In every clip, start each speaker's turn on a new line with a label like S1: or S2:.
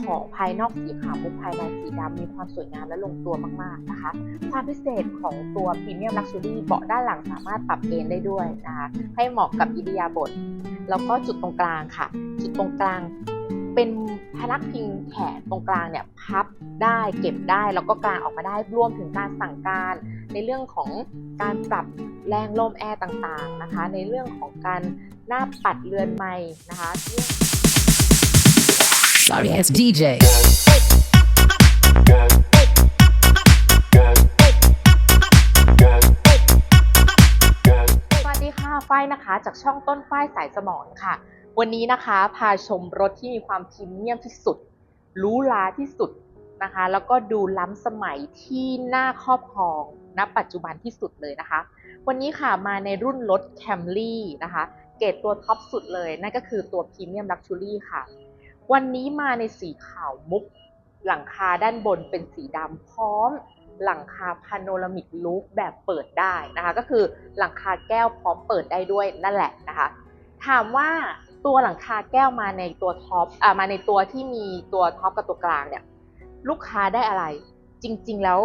S1: ของภายนอกสีขาวมุกภายในสีดำมีความสวยงามและลงตัวมากๆนะคะ ความพิเศษของตัวพรีเมียมลักชัวรี่เบาะด้านหลังสามารถปรับเอนได้ด้วยนะคะให้เหมาะกับอิริยาบถแล้วก็จุดตรงกลางค่ะ จุดตรงกลางเป็นพนักพิงแขนตรงกลางเนี่ยพับได้เก็บได้แล้วก็กลางออกมาได้รวมถึงการสั่งการ ในเรื่องของการปรับแรงลมแอร์ต่างๆนะคะ ในเรื่องของการหน้าปัดเรือนไม้นะคะเรื่อง
S2: Sorry ass DJ.
S1: สวัสดีค่ะ ฝ้ายนะคะ จากช่องต้นฝ้ายสายสมองค่ะ วันนี้นะคะพาชมรถที่มีความพรีเมียมที่สุดหรูหราที่สุดนะคะ แล้วก็ดูล้ำสมัยที่น่าครอบครองณปัจจุบันที่สุดเลยนะคะ วันนี้ค่ะมาในรุ่นรถ Camry นะคะ เกรดตัวท็อปสุดเลย นั่นก็คือตัวพรีเมียมลักชัวรี่ค่ะ วันนี้มาในสีขาวมุก หลังคาด้านบนเป็นสีดำพร้อม หลังคาพาโนรามิกลูฟแบบเปิดได้นะคะ ก็คือหลังคาแก้วพร้อมเปิดได้ด้วยนั่นแหละนะคะ ถามว่าตัวหลังคาแก้วมาในตัวท็อปอ่ามาในตัวที่มีตัวท็อปกับตัวกลางเนี่ยลูกค้าได้อะไร จริง ๆ แล้ว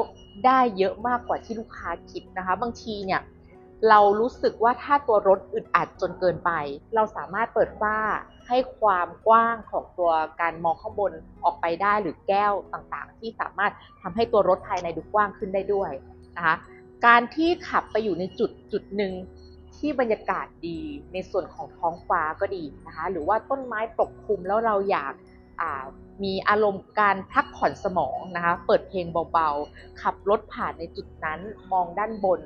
S1: ได้เยอะมากกว่าที่ลูกค้าคิดนะคะ บางทีเนี่ย เรารู้สึกว่าถ้าตัวรถอึดอัดจนเกินไป เราสามารถเปิดฝ้าให้ความกว้างของตัวการมองข้างบนออกไปได้หรือแก้วต่างๆ ที่สามารถทำให้ตัวรถภายในดูกว้างขึ้นได้ด้วยนะคะการที่ขับไปอยู่ในจุดจุดหนึ่งที่บรรยากาศดีในส่วนของท้องฟ้าก็ดีนะคะหรือว่าต้นไม้ปกคลุมแล้วเราอยากมีอารมณ์การพักผ่อนสมองนะคะเปิดเพลงเบาๆ ขับรถผ่านในจุดนั้นมองด้านบน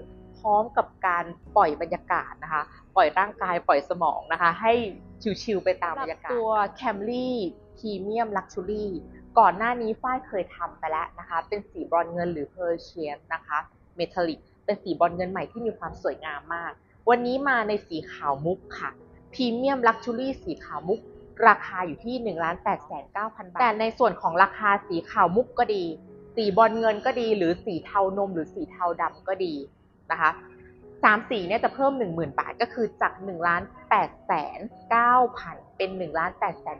S1: ร้อมกับการปล่อยบรรยากาศนะคะ ปล่อยร่างกายปล่อยสมองนะคะ ให้ชิลๆไปตามบรรยากาศตัว Camry Premium Luxury ก่อนหน้านี้ฝ้ายเคยทำไปแล้วนะคะ เป็นสีบรอนซ์เงินหรือ Persian นะคะ Metallic เป็นสีบรอนซ์เงินใหม่ที่มีความสวยงามมาก วันนี้มาในสีขาวมุกค่ะ Premium Luxury สีขาวมุก ราคาอยู่ที่1 8 9 0 0 0 บาท แต่ในส่วนของราคาสีขาวมุกก็ดี สีบอลเงินก็ดี หรือสีเทานมหรือสีเทาดำก็ดี นะคะสามสีเนี่ยจะเพิ่ม 10,000 บาทก็คือจาก1ล้าน8แสน9,000เป็น1ล้าน8แสน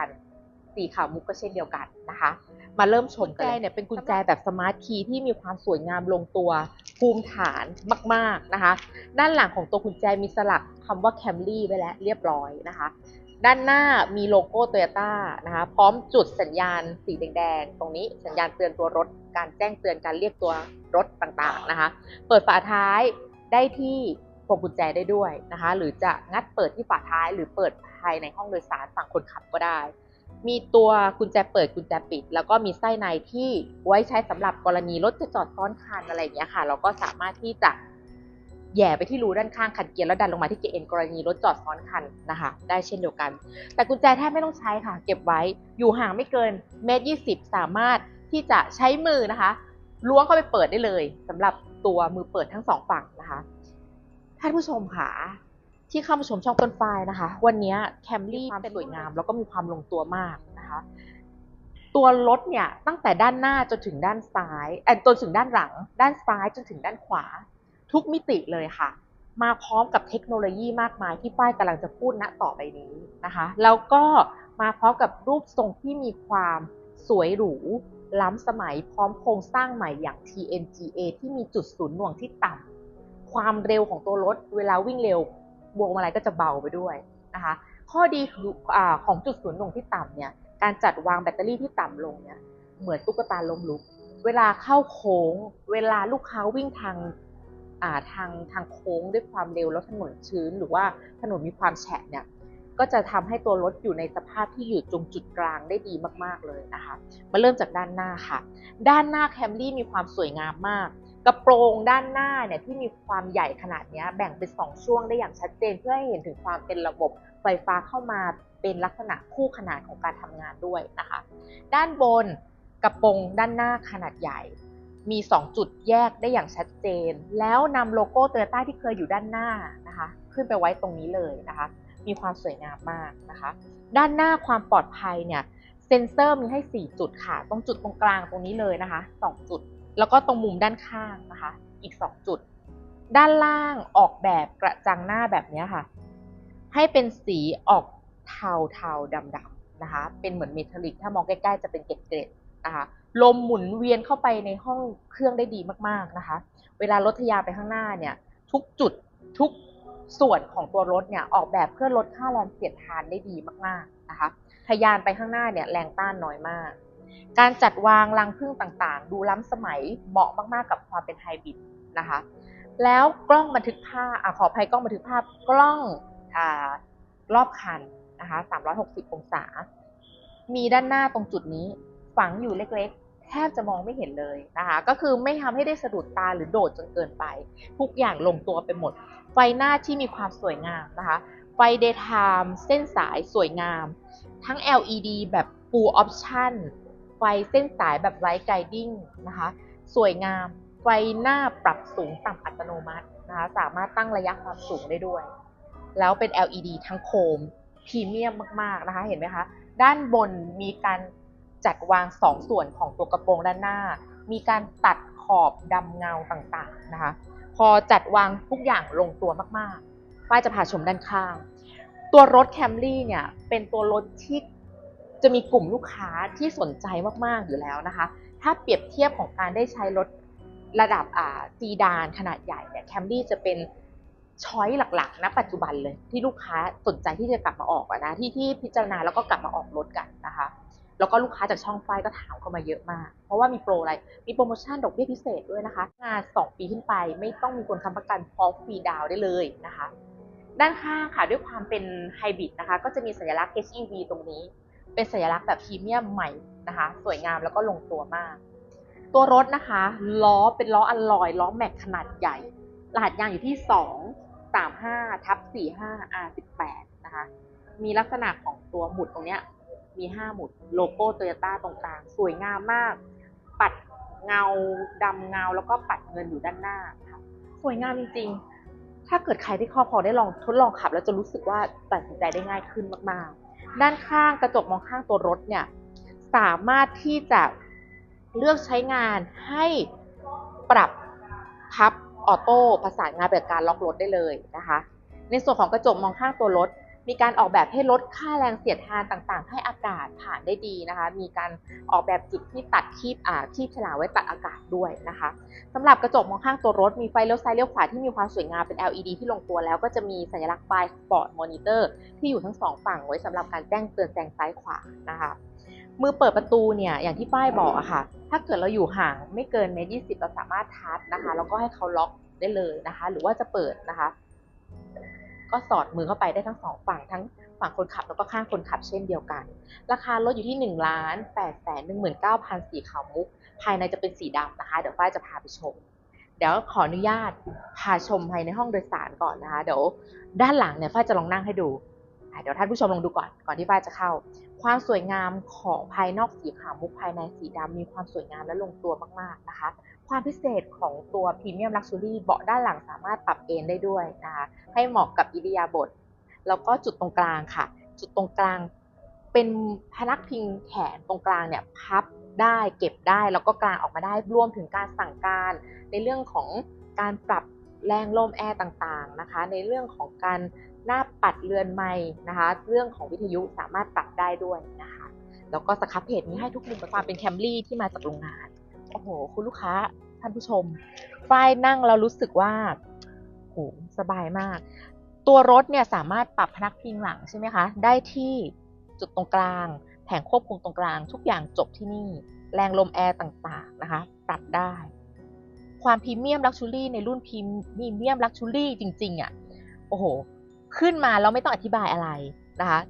S1: 19,000สีขาวมุกก็เช่นเดียวกันนะคะ มาเริ่มชมกันเลยเนี่ยเป็นกุญแจแบบสมาร์ทคีย์ที่มีความสวยงามลงตัวภูมิฐานมาก ๆนะคะ ด้านหลังของตัวกุญแจมีสลักคำว่า Camry ไว้แล้วเรียบร้อยนะคะ ด้านหน้ามีโลโก้โตโยต้านะคะ พร้อมจุดสัญญาณสีแดงๆตรงนี้สัญญาณเตือนตัวรถการแจ้งเตือนการเรียกตัว รถต่างๆนะคะ เปิดฝาท้ายได้ที่พวงกุญแจได้ด้วยนะคะ หรือจะงัดเปิดที่ฝาท้าย หรือเปิดภายในห้องโดยสารฝั่งคนขับก็ได้ มีตัวกุญแจเปิดกุญแจปิด แล้วก็มีไส้ในที่ไว้ใช้สำหรับกรณีรถจะจอดซ้อนคันอะไรอย่างเงี้ยค่ะ เราก็สามารถที่จะแย่ไปที่รูด้านข้างคันเกียร์แล้วดันลงมาที่เกียร์เอ็นกรณีรถจอดซ้อนคันนะคะ ได้เช่นเดียวกัน แต่กุญแจแทบไม่ต้องใช้ค่ะ เก็บไว้อยู่ห่างไม่เกินเมตรยี่สิบสามารถที่จะใช้มือนะคะ ล้วงเข้าไปเปิดได้เลยสำหรับตัวมือเปิดทั้งสองฝั่งนะคะ ท่านผู้ชมค่ะที่เข้ามาชมช่องต้นไฟนะคะ วันนี้แคมรี่ความสวยงาม แล้วก็มีความลงตัวมากนะคะ ตัวรถเนี่ยตั้งแต่ด้านหน้าจนถึงด้านซ้ายเอ่อจนถึงด้านหลัง ด้านซ้ายจนถึงด้านขวา ทุกมิติเลยค่ะ มาพร้อมกับเทคโนโลยีมากมายที่ป้ายกำลังจะพูดณต่อไปนี้นะคะ แล้วก็มาพร้อมกับรูปทรงที่มีความสวยหรู ล้ำสมัยพร้อมโครงสร้างใหม่อย่าง TNGA ที่มีจุดศูนย์หน่วงที่ต่ำความเร็วของตัวรถเวลาวิ่งเร็วบวงมาลัยก็จะเบาไปด้วยนะคะ ข้อดีคือของจุดศูนย์หน่วงที่ต่ำเนี่ยการจัดวางแบตเตอรี่ที่ต่ำลงเนี่ยเหมือนตุ๊กตาล้มลุก เวลาเข้าโค้ง เวลาลูกค้าวิ่งทางทางทางโค้งด้วยความเร็วแล้วถนนชื้น หรือว่าถนนมีความแฉะเนี่ย ก็จะทำให้ตัวรถอยู่ในสภาพที่อยู่ตรงจุดกลางได้ดีมากๆเลยนะคะ มาเริ่มจากด้านหน้าค่ะ ด้านหน้าแคมรี่มีความสวยงามมาก กระโปรงด้านหน้าเนี่ยที่มีความใหญ่ขนาดนี้แบ่งเป็นสองช่วงได้อย่างชัดเจน เพื่อให้เห็นถึงความเป็นระบบไฟฟ้าเข้ามาเป็นลักษณะคู่ขนานของการทำงานด้วยนะคะ ด้านบนกระโปรงด้านหน้าขนาดใหญ่ มี 2 จุดแยกได้อย่างชัดเจน แล้วนำโลโก้โตโยต้าที่เคยอยู่ด้านหน้านะคะ ขึ้นไปไว้ตรงนี้เลยนะคะ มีความสวยงามมากนะคะ ด้านหน้าความปลอดภัยเนี่ยเซนเซอร์มีให้ 4 จุดค่ะ ตรงจุดตรงกลางตรงนี้เลยนะคะ 2 จุด แล้วก็ตรงมุมด้านข้างนะคะ อีก 2 จุด ด้านล่างออกแบบกระจังหน้าแบบนี้ค่ะ ให้เป็นสีออกเทาเทาดำดำนะคะ เป็นเหมือนเมทัลลิก ถ้ามองใกล้ๆจะเป็นเกล็ดๆนะคะ ลมหมุนเวียนเข้าไปในห้องเครื่องได้ดีมากๆนะคะ เวลารถทยาไปข้างหน้าเนี่ย ทุกจุดทุก ส่วนของตัวรถเนี่ยออกแบบเพื่อลดค่าแรงเสียดทานได้ดีมากๆนะคะทยานไปข้างหน้าเนี่ยแรงต้านน้อยมาก การจัดวางรังพึ่งต่างๆ ดูล้ำสมัยเหมาะมากๆ กับความเป็นไฮบริดนะคะ แล้วกล้องบันทึกภาพอขออภัยกล้องบันทึกภาพกล้องอรอบคันนะคะ360 องศา มีด้านหน้าตรงจุดนี้ฝังอยู่เล็กๆ แทบจะมองไม่เห็นเลยนะคะ ก็คือไม่ทำให้ได้สะดุดตาหรือโดดจนเกินไป ทุกอย่างลงตัวไปหมด ไฟหน้าที่มีความสวยงามนะคะ ไฟ daytime เส้นสายสวยงาม ทั้ง LED แบบ full option ไฟเส้นสายแบบ light guiding นะคะ สวยงาม ไฟหน้าปรับสูงต่ำอัตโนมัตินะคะ สามารถตั้งระยะความสูงได้ด้วย แล้วเป็น LED ทั้งโคมพรีเมียมมาก ๆ นะคะ เห็นไหมคะ ด้านบนมีการ จัดวางสองส่วนของตัวกระโปรงด้านหน้า มีการตัดขอบดำเงาต่างๆนะคะ พอจัดวางทุกอย่างลงตัวมากๆฝ้ายจะพาชมด้านข้าง ตัวรถแคมรี่เนี่ยเป็นตัวรถที่จะมีกลุ่มลูกค้าที่สนใจมากๆอยู่แล้วนะคะ ถ้าเปรียบเทียบของการได้ใช้รถระดับอ่าซีดานขนาดใหญ่เนี่ยแคมรี่จะเป็นช้อยหลักๆณปัจจุบันเลยที่ลูกค้าสนใจที่จะกลับมาออกนะที่ที่พิจารณาแล้วก็กลับมาออกรถกันนะคะ แล้วก็ลูกค้าจากช่องไฟก็ถามเข้ามาเยอะมาก เพราะว่ามีโปรอะไร มีโปรโมชั่นดอกเบี้ยพิเศษด้วยนะคะ งาน2ปีขึ้นไปไม่ต้องมีคนค้ำประกันพร้อมฟรีดาวได้เลยนะคะ ด้านข้างค่ะด้วยความเป็นไฮบริดนะคะ ก็จะมีสัญลักษณ์ HEV ตรงนี้ เป็นสัญลักษณ์แบบพรีเมียมใหม่นะคะ สวยงามแล้วก็ลงตัวมาก ตัวรถนะคะ ล้อเป็นล้ออัลลอยล้อแม็กขนาดใหญ่รหัสยางอยู่ที่ 2 3 5ทับ45 R18 นะคะ มีลักษณะของตัวหมุดตรงเนี้ย มี5หมุดโลโก้โตโยต้าตรงกลาง สวยงามมาก ปัดเงาดำเงาแล้วก็ปัดเงินอยู่ด้านหน้าค่ะสวยงามจริงๆ ถ้าเกิดใครที่ครอบครองได้ลองทดลองขับ แล้วจะรู้สึกว่าตัดสินใจได้ง่ายขึ้นมากๆ ด้านข้างกระจกมองข้างตัวรถเนี่ยสามารถที่จะเลือกใช้งานให้ปรับพับออโต้ประสานงานแบบการล็อกรถได้เลยนะคะ ในส่วนของกระจกมองข้างตัวรถ มีการออกแบบให้ลดค่าแรงเสียดทานต่างๆ ให้อากาศผ่านได้ดีนะคะ มีการออกแบบจุดที่ตัดคีบอ่าคีบฉลามไว้ตัดอากาศด้วยนะคะสำหรับกระจกมองข้างตัวรถมีไฟเลี้ยวซ้ายเลี้ยวขวาที่มีความสวยงามเป็น LED ที่ลงตัวแล้วก็จะมีสัญลักษณ์ไฟสปอร์ตมอนิเตอร์ที่อยู่ทั้งสองฝั่งไว้สำหรับการแจ้งเตือนแซงซ้ายขวานะคะมือเปิดประตูเนี่ยอย่างที่ป้ายบอกอะค่ะ ถ้าเกิดเราอยู่ห่างไม่เกินเมตรยี่สิบเราสามารถทัชนะคะแล้วก็ให้เขาล็อกได้เลยนะคะ หรือว่าจะเปิดนะคะ ก็สอดมือเข้าไปได้ทั้งสองฝั่งทั้งฝั่งคนขับแล้วก็ข้างคนขับเช่นเดียวกัน ราคารถอยู่ที่1นึ่งล้านแปดแสนหนึ่งหมื่นเก้าพันสีขาวมุก ภายในจะเป็นสีดำนะคะ เดี๋ยวฝ้ายจะพาไปชม เดี๋ยวขออนุญาตพาชมภายในห้องโดยสารก่อนนะคะ เดี๋ยวด้านหลังเนี่ยฝ้ายจะลองนั่งให้ดู เดี๋ยวท่านผู้ชมลองดูก่อนก่อนที่ฝ้ายจะเข้า ความสวยงามของภายนอกสีขาวมุกภายในสีดำมีความสวยงามและลงตัวมากๆนะคะ ความพิเศษของตัวพรีเมียมลักชัวรี่เบาะด้านหลังสามารถปรับเอนได้ด้วยนะคะให้เหมาะกับอิริยาบถแล้วก็จุดตรงกลางค่ะ จุดตรงกลางเป็นพนักพิงแขนตรงกลางเนี่ยพับได้เก็บได้แล้วก็กลางออกมาได้รวมถึงการสั่งการ ในเรื่องของการปรับแรงลมแอร์ต่างๆนะคะ ในเรื่องของการหน้าปัดเรือนไม้นะคะ เรื่องของวิทยุสามารถปรับได้ด้วยนะคะ แล้วก็สครับเพจนี้ให้ทุกมุมความเป็นแคมรี่ที่มาจากโรงงาน โอ้โห คุณลูกค้าท่านผู้ชม ฝ้ายนั่งแล้วรู้สึกว่าโหสบายมาก ตัวรถเนี่ยสามารถปรับพนักพิงหลังใช่ไหมคะ ได้ที่จุดตรงกลาง แผงควบคุมตรงกลาง ทุกอย่างจบที่นี่ แรงลมแอร์ต่างๆนะคะ ปรับได้ ความพรีเมียมลักชูรี่ในรุ่นพรีเมียมลักชูรี่จริงๆอะ่ะ โอ้โห ขึ้นมาแล้วไม่ต้องอธิบายอะไรนะคะ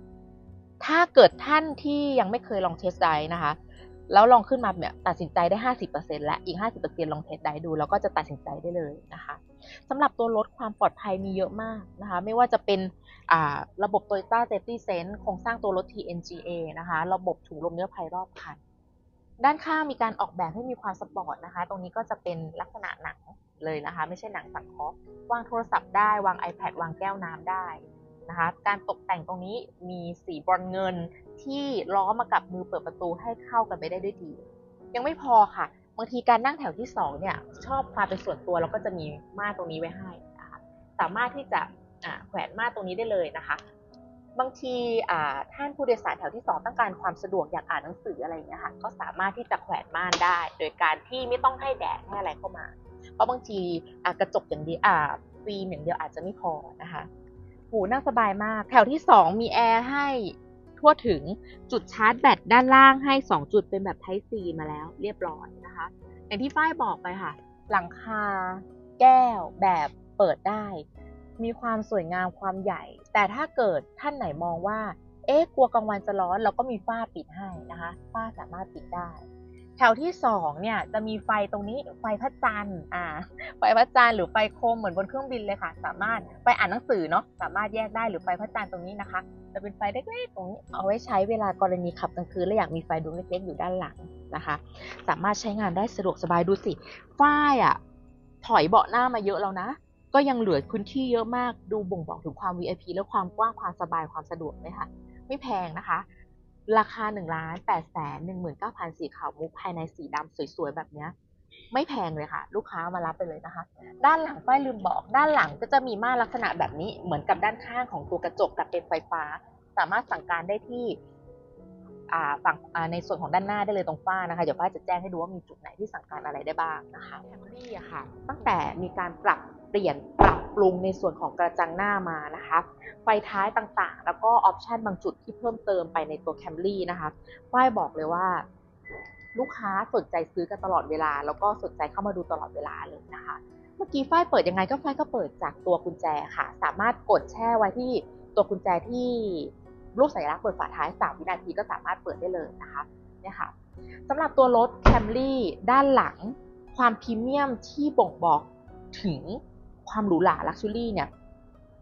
S1: ถ้าเกิดท่านที่ยังไม่เคยลองเทสไดรฟ์นะคะ แล้วลองขึ้นมาเนี่ยตัดสินใจได้ 50%และอีก 50%ลองเทสไดรฟ์ดู แล้วก็จะตัดสินใจได้เลยนะคะสำหรับตัวรถความปลอดภัยมีเยอะมากนะคะ ไม่ว่าจะเป็นระบบ Toyota Safety Sense โครงสร้างตัวรถ TNGA นะคะ ระบบถุงลมนิรภัยรอบคัน ด้านข้างมีการออกแบบให้มีความสปอร์ตนะคะ ตรงนี้ก็จะเป็นลักษณะหนังเลยนะคะ ไม่ใช่หนังสังเคราะห์วางโทรศัพท์ได้ วาง iPad วางแก้วน้ำได้ นะคะ การตกแต่งตรงนี้มีสีบรอนเงินที่ล้อมากับมือเปิดประตูให้เข้ากันไปได้ด้วยดี ยังไม่พอค่ะ บางทีการนั่งแถวที่สองเนี่ยชอบความเป็นส่วนตัวเราก็จะมีม่านตรงนี้ไว้ให้นะคะสามารถที่จะแขวนม่านตรงนี้ได้เลยนะคะ บางทีท่านผู้โดยสารแถวที่สองต้องการความสะดวกอยากอ่านหนังสืออะไรอย่างเงี้ยค่ะก็สามารถที่จะแขวนม่านได้ โดยการที่ไม่ต้องให้แดดให้อะไรเข้ามา เพราะบางทีกระจกอย่างเดียวฟิล์มอย่างเดียวอาจจะไม่พอนะคะ หูนั่งสบายมาก แถวที่สองมีแอร์ให้ทั่วถึงจุดชาร์จแบตด้านล่างให้ 2 จุดเป็นแบบ Type C มาแล้วเรียบร้อยนะคะ อย่างที่ฝ้ายบอกไปค่ะ หลังคาแก้วแบบเปิดได้ มีความสวยงามความใหญ่ แต่ถ้าเกิดท่านไหนมองว่า เอ๊ะกลัวกลางวันจะร้อน เราก็มีฝ้าปิดให้นะคะ ฝ้าสามารถปิดได้ แถวที่สองเนี่ยจะมีไฟตรงนี้ไฟพระจันทร์อ่าไฟพระจันทร์หรือไฟโคมเหมือนบนเครื่องบินเลยค่ะ สามารถไปอ่านหนังสือเนาะสามารถแยกได้หรือไฟพระจันทร์ตรงนี้นะคะ จะเป็นไฟเล็กๆตรงนี้เอาไว้ใช้เวลากรณีขับกลางคืนและอยากมีไฟดวงเล็กๆอยู่ด้านหลังนะคะ สามารถใช้งานได้สะดวกสบายดูสิฝ้ายอะถอยเบาะหน้ามาเยอะแล้วนะ ก็ยังเหลือพื้นที่เยอะมากดูบ่งบอกถึงความ VIP และความกว้างความสบายความสะดวกเลยค่ะไม่แพงนะคะ ราคา1ล้าน8แสน19,000สีขาวมุกภายในสีดำสวยๆ แบบเนี้ยไม่แพงเลยค่ะ ลูกค้ามารับไปเลยนะคะ ด้านหลังฝ้ายลืมบอก ด้านหลังก็จะมีม่านลักษณะแบบนี้เหมือนกับด้านข้างของตัวกระจกแต่เป็นไฟฟ้า สามารถสั่งการได้ที่อ่าฝั่งอ่าในส่วนของด้านหน้าได้เลยตรงฝ้านะคะเดี๋ยวฝ้าจะแจ้งให้ดูว่ามีจุดไหนที่สั่งการอะไรได้บ้างนะคะแคมรี่อะค่ะ ตั้งแต่มีการปรับ เปลี่ยนปรับปรุงในส่วนของกระจังหน้ามานะคะ ไฟท้ายต่างๆ แล้วก็ออปชันบางจุดที่เพิ่มเติมไปในตัวแคมรี่นะคะฝ้ายบอกเลยว่า ลูกค้าสนใจซื้อกันตลอดเวลา แล้วก็สนใจเข้ามาดูตลอดเวลาเลยนะคะ เมื่อกี้ฝ้ายเปิดยังไงก็ฝ้ายก็เปิดจากตัวกุญแจค่ะ สามารถกดแช่ไว้ที่ตัวกุญแจที่รูปสัญลักษณ์เปิดฝาท้าย 3 วินาทีก็สามารถเปิดได้เลยนะคะเนี่ยค่ะสำหรับตัวรถ Camry ด้านหลังความพรีเมียมที่บ่งบอกถึง ความหรูหราลักชัวรี่เนี่ย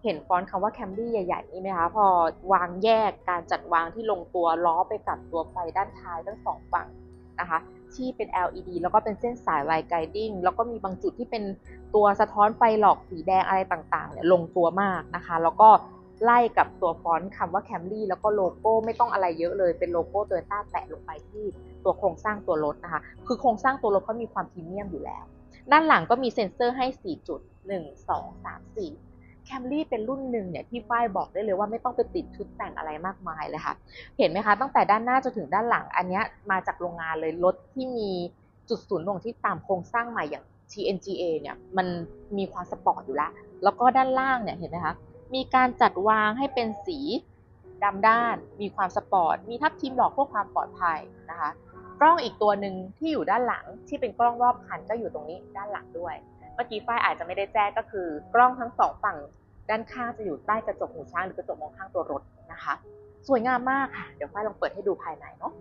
S1: เห็นฟอนต์คำว่า Camry ใหญ่ๆนี่ไหมคะพอวางแยกการจัดวางที่ลงตัวล้อไปกับตัวไฟด้านท้ายทั้งสองฝั่งนะคะที่เป็น LED แล้วก็เป็นเส้นสายลายไกดิ้งแล้วก็มีบางจุดที่เป็นตัวสะท้อนไฟหลอกสีแดงอะไรต่างๆเนี่ยลงตัวมากนะคะ แล้วก็ไล่กับตัวฟอนต์คำว่า Camry แล้วก็โลโก้ไม่ต้องอะไรเยอะเลยเป็นโลโก้ตโยต้าแปะลงไปที่ตัวโครงสร้างตัวรถนะคะ คือโครงสร้างตัวรถเขามีความพรีเมียมอยู่แล้ว ด้านหลังก็มีเซ็นเซอร์ให้ 4 จุด 1 2 3 4 แคมรี่เป็นรุ่นหนึ่งเนี่ยที่ฝ้ายบอกได้เลยว่าไม่ต้องไปติดชุดแต่งอะไรมากมายเลยค่ะ เห็นไหมคะ ตั้งแต่ด้านหน้าจนถึงด้านหลังอันเนี้ยมาจากโรงงานเลยรถที่มีจุดศูนย์รวมที่ตามโครงสร้างใหม่อย่าง TNGA เนี่ยมันมีความสปอร์ตอยู่แล้ว แล้วก็ด้านล่างเนี่ยเห็นไหมคะ มีการจัดวางให้เป็นสี ดำด้าน มีความสปอร์ต มีทับทิมหลอกเพื่อความปลอดภัยนะคะ กล้องอีกตัวหนึ่งที่อยู่ด้านหลังที่เป็นกล้องรอบคันก็อยู่ตรงนี้ด้านหลังด้วย เมื่อกี้ฝ้ายอาจจะไม่ได้แจ้งก็คือ กล้องทั้งสองฝั่งด้านข้างจะอยู่ใต้กระจกหูช้างหรือกระจกมองข้างตัวรถนะคะ สวยงามมากค่ะ เดี๋ยวฝ้ายลองเปิดให้ดูภายในเนาะ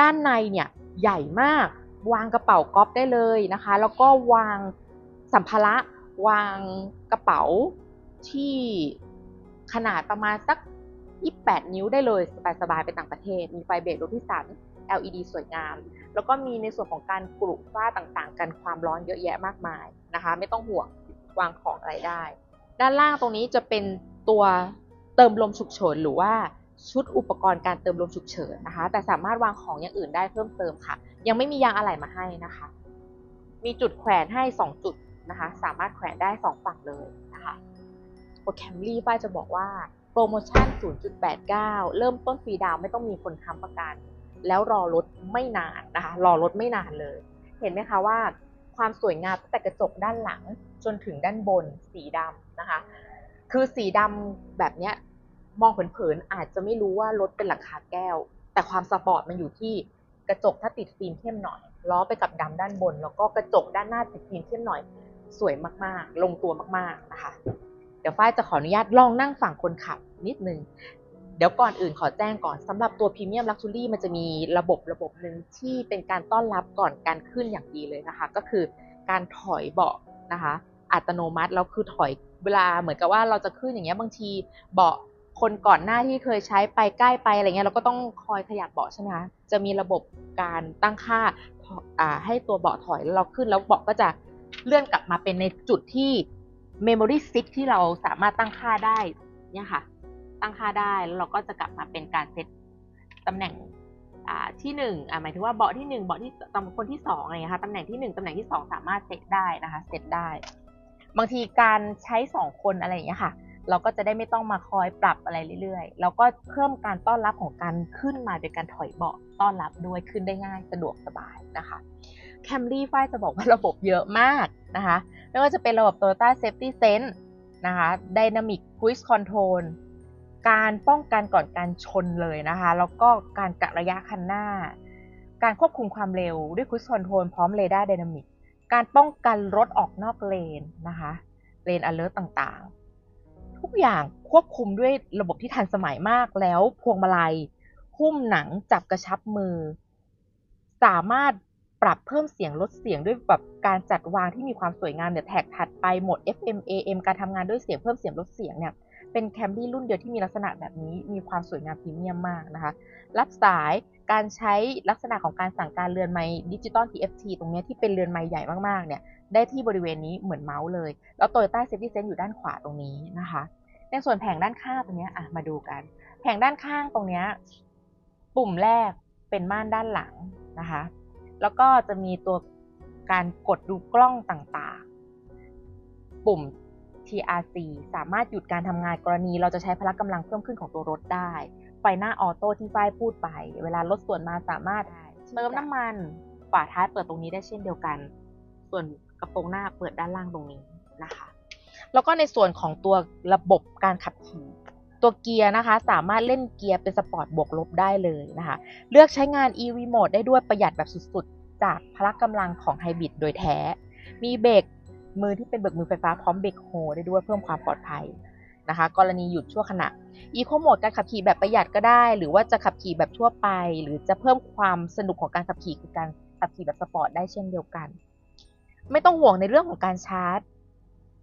S1: ด้านในเนี่ยใหญ่มาก วางกระเป๋าก๊อฟได้เลยนะคะ แล้วก็วางสัมภาระ วางกระเป๋าที่ ขนาดประมาณสัก 28 นิ้วได้เลยสบายๆไปต่างประเทศ มีไฟเบรกรถที่สัน LED สวยงาม แล้วก็มีในส่วนของการกรุฝ้าต่างๆ กันความร้อนเยอะแยะมากมายนะคะ ไม่ต้องห่วงวางของอะไรได้ ด้านล่างตรงนี้จะเป็นตัวเติมลมฉุกเฉินหรือว่าชุดอุปกรณ์การเติมลมฉุกเฉินนะคะ แต่สามารถวางของอย่างอื่นได้เพิ่มเติมค่ะ ยังไม่มียางอะไหล่มาให้นะคะ มีจุดแขวนให้ 2 จุดนะคะ สามารถแขวนได้ 2 ฝั่งเลยนะคะ โปรแคมรี่ป้ายจะบอกว่าโปรโมชั่น 0.89 เริ่มต้นฟรีดาวไม่ต้องมีคนค้ำประกัน แล้วรอรถไม่นานนะคะ รอรถไม่นานเลย เห็นไหมคะว่าความสวยงามตั้งแต่กระจกด้านหลังจนถึงด้านบนสีดำนะคะ คือสีดำแบบเนี้ยมองเผินๆอาจจะไม่รู้ว่ารถเป็นหลังคาแก้ว แต่ความสปอร์ตมันอยู่ที่กระจกถ้าติดฟิล์มเข้มหน่อยล้อไปกับดำด้านบน แล้วก็กระจกด้านหน้าติดฟิล์มเข้มหน่อย สวยมากๆ ลงตัวมากๆนะคะ เดี๋ยวฝ้ายจะขออนุญาตลองนั่งฝั่งคนขับนิดนึงเดี๋ยวก่อนอื่นขอแจ้งก่อนสำหรับตัวพรีเมียมลักชัวรี่มันจะมีระบบระบบหนึ่งที่เป็นการต้อนรับก่อนการขึ้นอย่างดีเลยนะคะ ก็คือการถอยเบาะนะคะ อัตโนมัติแล้วคือถอยเวลาเหมือนกับว่าเราจะขึ้นอย่างเงี้ยบางทีเบาะคนก่อนหน้าที่เคยใช้ไปใกล้ไปอะไรเงี้ยเราก็ต้องคอยขยับเบาะใช่ไหมคะจะมีระบบการตั้งค่าอ่าให้ตัวเบาะถอยแล้วเราขึ้นแล้วเบาะก็จะเลื่อนกลับมาเป็นในจุดที่ Memory Stick ที่เราสามารถตั้งค่าได้เนี่ยค่ะ ตั้งค่าได้แล้วเราก็จะกลับมาเป็นการเซตตำแหน่งอ่าที่หนึ่งอ่าหมายถึงว่าเบาะที่หนึ่งเบาะที่ตำคนที่สองอะไรเงี้ยค่ะตำแหน่งที่หนึ่งตำแหน่งที่สองสามารถเซตได้นะคะเซตได้ บางทีการใช้สองคนอะไรอย่างเงี้ยค่ะ เราก็จะได้ไม่ต้องมาคอยปรับอะไรเรื่อยๆ แล้วก็เพิ่มการต้อนรับของการขึ้นมาโดยการถอยเบาะต้อนรับด้วยขึ้นได้ง่ายสะดวกสบายนะคะแคมรี่ฝ้ายจะบอกว่าระบบเยอะมากนะคะ ไม่ว่าจะเป็นระบบ Toyota Safety Sense นะคะ Dynamic Cruise Control การป้องกันก่อนการชนเลยนะคะ แล้วก็การกะระยะคันหน้า การควบคุมความเร็วด้วย Cruise Control พร้อม Radar Dynamic การป้องกันรถออกนอกเลนนะคะ เลน alert ต่างๆ ทุกอย่างควบคุมด้วยระบบที่ทันสมัยมากแล้วพวงมาลัยหุ้มหนังจับกระชับมือ สามารถ ปรับเพิ่มเสียงลดเสียงด้วยแบบการจัดวางที่มีความสวยงามเดี๋ยแท็กถัดไปหมด FM AM การทำงานด้วยเสียงเพิ่มเสียงลดเสียงเนี่ยเป็นแคมรี่รุ่นเดียวที่มีลักษณะแบบนี้มีความสวยงามพรีเมียมมากนะคะ รับสายการใช้ลักษณะของการสั่งการเรือนไม้ดิจิตอล TFT ตรงเนี้ยที่เป็นเรือนไม้ใหญ่มากๆเนี่ยได้ที่บริเวณนี้เหมือนเมาส์เลย แล้ว Toyota Safety Sense อยู่ด้านขวาตรงนี้นะคะ ในส่วนแผงด้านข้างตรงเนี้ยอะมาดูกัน แผงด้านข้างตรงเนี้ยปุ่มแรกเป็นม่านด้านหลังนะคะ แล้วก็จะมีตัวการกดดูกล้องต่างๆ ปุ่ม TRC สามารถหยุดการทำงานกรณี เราจะใช้พละกำลังเพิ่มขึ้นของตัวรถได้ ไฟหน้าออโต้ที่ฝ้ายพูดไป เวลารถส่วนมาสามารถเติมน้ำมันฝาท้ายเปิดตรงนี้ได้เช่นเดียวกัน ส่วนกระโปรงหน้าเปิดด้านล่างตรงนี้นะคะ แล้วก็ในส่วนของตัวระบบการขับขี่ ตัวเกียร์นะคะ สามารถเล่นเกียร์เป็นสปอร์ตบวกลบได้เลยนะคะ เลือกใช้งาน EV Mode ได้ด้วยประหยัดแบบสุดๆ จากพละกำลังของไฮบริดโดยแท้ มีเบรกมือที่เป็นเบรกมือไฟฟ้าพร้อมเบรกโฮได้ด้วยเพิ่มความปลอดภัยนะคะ กรณีหยุดชั่วขณะ Eco Mode การขับขี่แบบประหยัดก็ได้ หรือว่าจะขับขี่แบบทั่วไป หรือจะเพิ่มความสนุกของการขับขี่คือการขับขี่แบบสปอร์ตได้เช่นเดียวกัน ไม่ต้องห่วงในเรื่องของการชาร์จ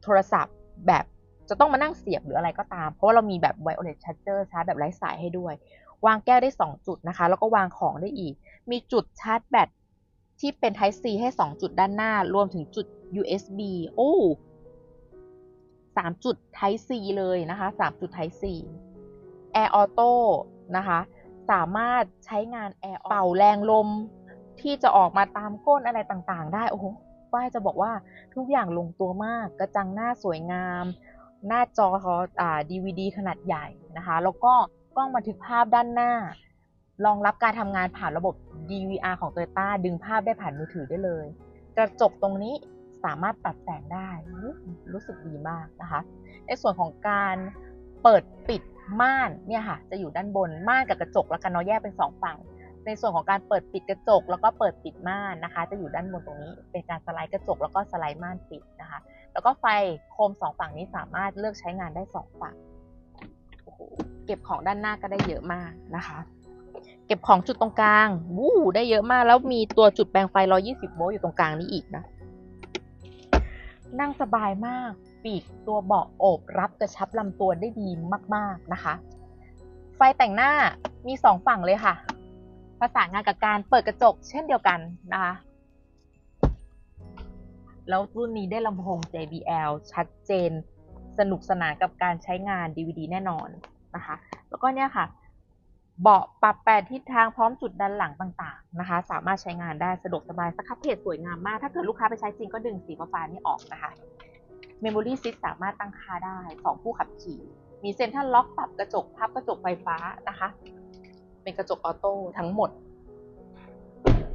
S1: โทรศัพท์แบบ จะต้องมานั่งเสียบหรืออะไรก็ตาม เพราะว่าเรามีแบบ wireless charger ชาร์จแบบไร้สายให้ด้วย วางแก้วได้ 2 จุดนะคะ แล้วก็วางของได้อีก มีจุดชาร์จแบตที่เป็น Type C ให้ 2 จุดด้านหน้า รวมถึงจุด USB โอ้สามจุด Type C เลยนะคะสามจุด Type C Air Auto นะคะ สามารถใช้งาน Air เป่าแรงลมที่จะออกมาตามก้นอะไรต่างๆ ได้ โอ้โหฝ้ายจะบอกว่าทุกอย่างลงตัวมาก กระจังหน้าสวยงาม หน้าจอเขาอ่า DVD ขนาดใหญ่นะคะ แล้วก็กล้องบันทึกภาพด้านหน้ารองรับการทำงานผ่านระบบ DVR ของ Toyota ดึงภาพได้ผ่านมือถือได้เลย กระจกตรงนี้สามารถปรับแต่งได้ รู้สึกดีมากนะคะ ในส่วนของการเปิดปิดม่านเนี่ยค่ะ จะอยู่ด้านบนม่านกับกระจกแล้วกันเนาะแยกเป็นสองฝั่ง ในส่วนของการเปิดปิดกระจก แล้วก็เปิดปิดม่านนะคะ จะอยู่ด้านบนตรงนี้ เป็นการสไลด์กระจกแล้วก็สไลด์ม่านปิดนะคะ แล้วก็ไฟโคมสองฝั่งนี้สามารถเลือกใช้งานได้สองฝั่งโอ้โหเก็บของด้านหน้าก็ได้เยอะมากนะคะ เก็บของจุดตรงกลางวู้ได้เยอะมาก แล้วมีตัวจุดแปลงไฟ 120 โวลต์อยู่ตรงกลางนี้อีกนะ นั่งสบายมาก ปีกตัวเบาะโอบรับกระชับลำตัวได้ดีมาก ๆนะคะ ไฟแต่งหน้ามีสองฝั่งเลยค่ะ ประสานงานกับการเปิดกระจกเช่นเดียวกันนะคะ แล้วรุ่นนี้ได้ลำโพง JBL ชัดเจน สนุกสนานกับการใช้งาน DVD แน่นอนนะคะ แล้วก็เนี่ยค่ะ เบาะปรับแปดทิศทางพร้อมจุดด้านหลังต่างๆนะคะ สามารถใช้งานได้สะดวกสบายสครับเพจสวยงามมาก ถ้าเกิดลูกค้าไปใช้จริงก็ดึงสีฟ้านี่ออกนะคะ Memory s ิ t สามารถตั้งค่าได้ 2 ผู้ขับขี่ มีเซ็นทรัลล็อกปรับกระจกพับกระจกไฟฟ้านะคะ เป็นกระจกออโต้ทั้งหมด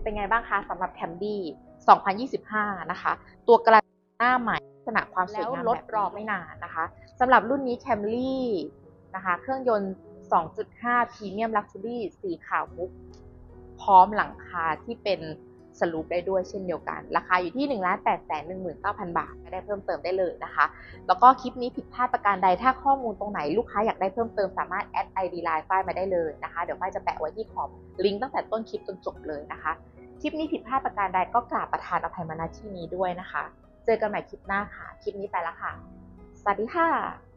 S1: เป็นไงบ้างคะสำหรับแคมดี้ 2025 นะคะ ตัวกระหน้าใหม่ลักษณะความสวยงามลดรอไม่นานนะคะสำหรับรุ่นนี้ Camry นะคะเครื่องยนต์ 2.5 Premium Luxury สีขาวมุก พร้อมหลังคาที่เป็นสลูปได้ด้วยเช่นเดียวกัน ราคาอยู่ที่ 1 8 1 9 0 0 0 บาทได้เพิ่มเติมได้เลยนะคะ แล้วก็คลิปนี้ผิดพลาดประการใด ถ้าข้อมูลตรงไหนลูกค้าอยากได้เพิ่มเติมสามารถแอด ID Line ฝ้ายมาได้เลยนะคะ เดี๋ยวฝ้ายจะแปะไว้ที่ขอบลิงก์ตั้งแต่ต้นคลิปจนจบเลยนะคะ คลิปนี้ผิดพลาดประการใดก็กราบประทานอภัยมาณที่นี้ด้วยนะคะ เจอกันใหม่คลิปหน้าค่ะ คลิปนี้ไปแล้วค่ะ สวัสดีค่ะ